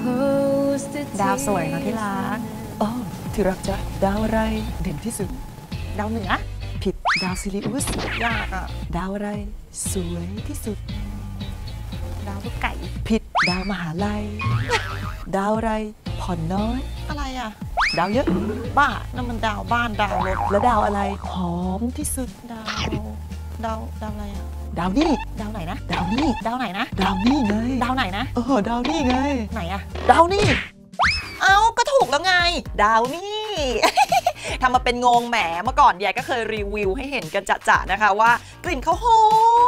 close the ดาวสวยเนอะที่รักอ๋อที่รักจ๊ะดาวอะไรเด่นที่สุด ดาวเหนือ ผิดดาวซิลิอุสยากอะดาวอะไร สวยที่สุด ดาวลูกไก่ ผิดดาวมหาลัย ดาวอะไร ผ่อนน้อย อะไรอะ ดาวเยอะ บ้านั่นมันดาวบ้านดาวรถแล้วดาวอะไร หอมที่สุด ดาว ดาว ดาวอะไรอะ ดาวนี่ดาวไหนนะ ดาวนี่ดาวไหนนะ ดาวนี่ไงดาวไหนนะ เออดาวนี่ไง ไหนอะดาวนี่ เอ้าก็ถูกแล้วไง ดาวนี่ ทำมาเป็นงงแหมเมื่อก่อนยายก็เคยรีวิวให้เห็นกันจะๆนะคะว่ากลิ่นเขาหอ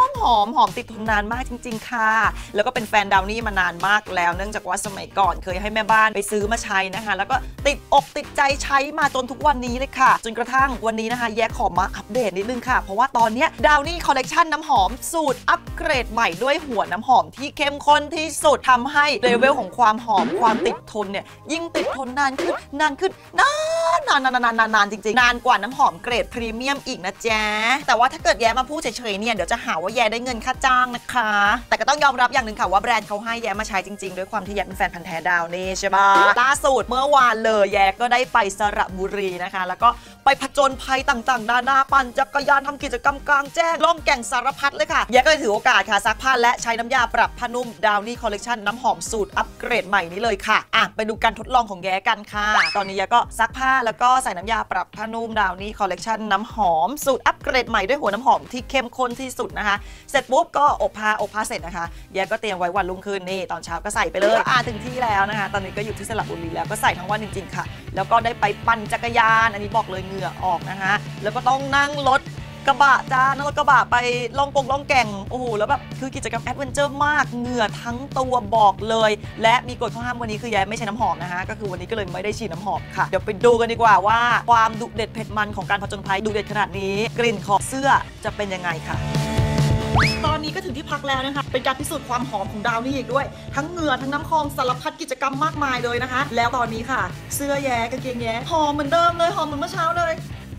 มหอมหอมติดทนนานมากจริง ๆ ค่ะ แล้วก็เป็นแฟนดาวนี่มานานมากแล้ว เนื่องจากว่าสมัยก่อนเคยให้แม่บ้านไปซื้อมาใช้นะคะ แล้วก็ติดอกติดใจใช้มาจนทุกวันนี้เลยค่ะ จนกระทั่งวันนี้นะคะ แยกขอมาอัปเดตนิดนึงค่ะ เพราะว่าตอนนี้ดาวนี่คอลเลกชันน้ำหอมสูตรอัปเกรดใหม่ด้วยหัวน้ำหอมที่เข้มข้นที่สุดทำให้เลเวลของความหอมความติดทนเนี่ยยิ่งติดทนนานขึ้นนานขึ้นนาน นานนานนานนานจริงๆ นานกว่าน้ำหอมเกรดพรีเมียมอีกนะจ๊ะแต่ว่าถ้าเกิดแย้มาพูดเฉยๆเนี่ยเดี๋ยวจะหาว่าแย้ได้เงินค่าจ้างนะคะ แต่ก็ต้องยอมรับอย่างหนึ่งค่ะว่าแบรนด์เขาให้แย้มาใช้จริงๆ ด้วยความที่แย้เป็นแฟนพันธ์แท้ดาวนี่ใช่ปะล่าสุดเมื่อวานเลยแย้ก็ได้ไปสระบุรีนะคะ แล้วก็ไปผจญภัยต่างๆ นานาปั่นจักรยานทำกิจกรรมกลางแจ้งล่องแก่งสารพัดเลยค่ะแย้ก็เลยถือโอกาสค่ะซักผ้าและใช้น้ำยาปรับผ้านุ่มดาวนี่คอลเลกชันน้ำหอมสูตรอัปเกรดใหม่นี้เลยค่ะอะไปดูการทดลองของแย้กันค่ะ ตอนนี้แย้ก็ซักผ้าแล้วก็ใส่น้ำยาปรับผ้านุ่มดาวนี่คอลเลกชันน้ำหอม สูตรอัปเกรดใหม่ด้วยหัวน้ำหอมที่เข้มข้นที่สุดนะคะ เสร็จปุ๊บก็อบผ้าอบผ้าเสร็จนะคะแย้ก็เตรียมไว้วันรุ่งขึ้นนี่ตอนเช้าก็ใส่ไปเลยอ่าถึงที่แล้วนะคะ ตอนนี้ก็อยู่ที่สระบุรีแล้วก็ใส่ทั้งวันจริง ๆ ค่ะ แล้วก็ได้ไปปั่นจักรยาน อันนี้บอกเลยเหงื่อออกนะคะ แล้วก็ต้องนั่งรถ กระบะจ้านั่งรถกระบะไปล่องกงล่องแก่งโอ้โหแล้วแบบคือกิจกรรมแอดเวนเจอร์มากเหงื่อทั้งตัวบอกเลย และมีกฎข้อห้ามวันนี้คือแย้ไม่ใช้น้ำหอมนะคะ ก็คือวันนี้ก็เลยไม่ได้ฉีดน้ำหอมค่ะ เดี๋ยวไปดูกันดีกว่าว่า ความดุเด็ดเผ็ดมันของการผจญภัยดุเด็ดขนาดนี้ กลิ่นของเสื้อจะเป็นยังไงค่ะตอนนี้ก็ถึงที่พักแล้วนะคะ เป็นการพิสูจน์ความหอมของดาวนี่อีกด้วย ทั้งเหงื่อทั้งน้ำคลองสารพัดกิจกรรมมากมายเลยนะคะ แล้วตอนนี้ค่ะ เสื้อแย้กางเกงแย้หอมเหมือนเดิมเลยหอมเหมือนเมื่อเช้าเลย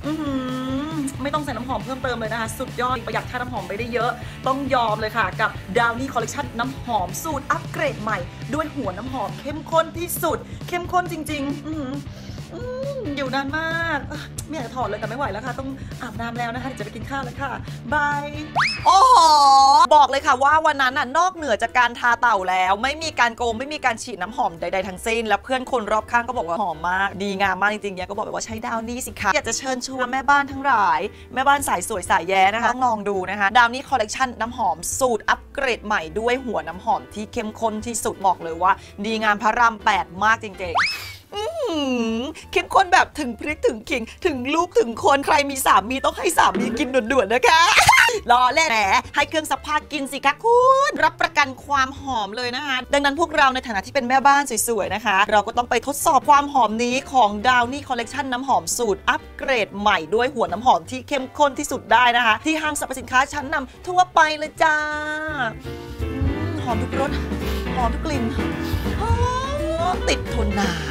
อือหือ ไม่ต้องใส่น้ำหอมเพิ่มเติมเลยนะคะ สุดยอดประหยัดค่าน้ำหอมไปได้เยอะ ต้องยอมเลยค่ะ กับดาวนี่คอลเล t ชันน้ำหอมสูตรอัปเกรดใหม่ ด้วยหัวน้ำหอมเข้มข้นที่สุด เข้มข้นจริง ๆ อือยู่นานมากไม่อยากถอดเลยแต่ไม่ไหวแล้วค่ะ ต้องอาบน้ำแล้วนะคะเดี๋ยวจะไปกินข้าวแล้วค่ะบายโอ้ บอกเลยค่ะว่าวันนั้นน่ะนอกเหนือจากการทาเต่าแล้ว ไม่มีการโกงไม่มีการฉีดน้ำหอมใดๆทั้งสิ้น แล้วเพื่อนคนรอบข้างก็บอกว่าหอมมาก ดีงามมากจริงๆแย่ก็บอกว่าใช้ดาวนี่สิคะอยากจะเชิญชวนแม่บ้านทั้งหลาย แม่บ้านสายสวยสายแย้นะคะต้องลองดูนะคะดาวนี่คอลเลกชันน้ำหอมสูตรอัปเกรดใหม่ด้วยหัวน้ำหอมที่เข้มข้นที่สุดบอกเลยว่า ดีงามพระรามแปดมากจริงๆ เข้มข้นแบบถึงพริกถึงขิง ถึงลูกถึงคนใครมีสามีต้องให้สามีกินด่วนๆนะคะรอเล่นแหมให้เครื่องซักผ้ากินสิคะคุณรับประกันความหอมเลยนะคะ ดังนั้นพวกเราในฐานะที่เป็นแม่บ้านสวยๆนะคะ เราก็ต้องไปทดสอบความหอมนี้ของดาวนี่คอลเลกชันน้ำหอมสูตรอัปเกรดใหม่ด้วยหัวน้ำหอมที่เข้มข้นที่สุดได้นะคะ ที่ห้างสรรพสินค้าชั้นนำทั่วไปเลยจ้าหอมทุกรสหอมทุกกลิ่นติดทนนาน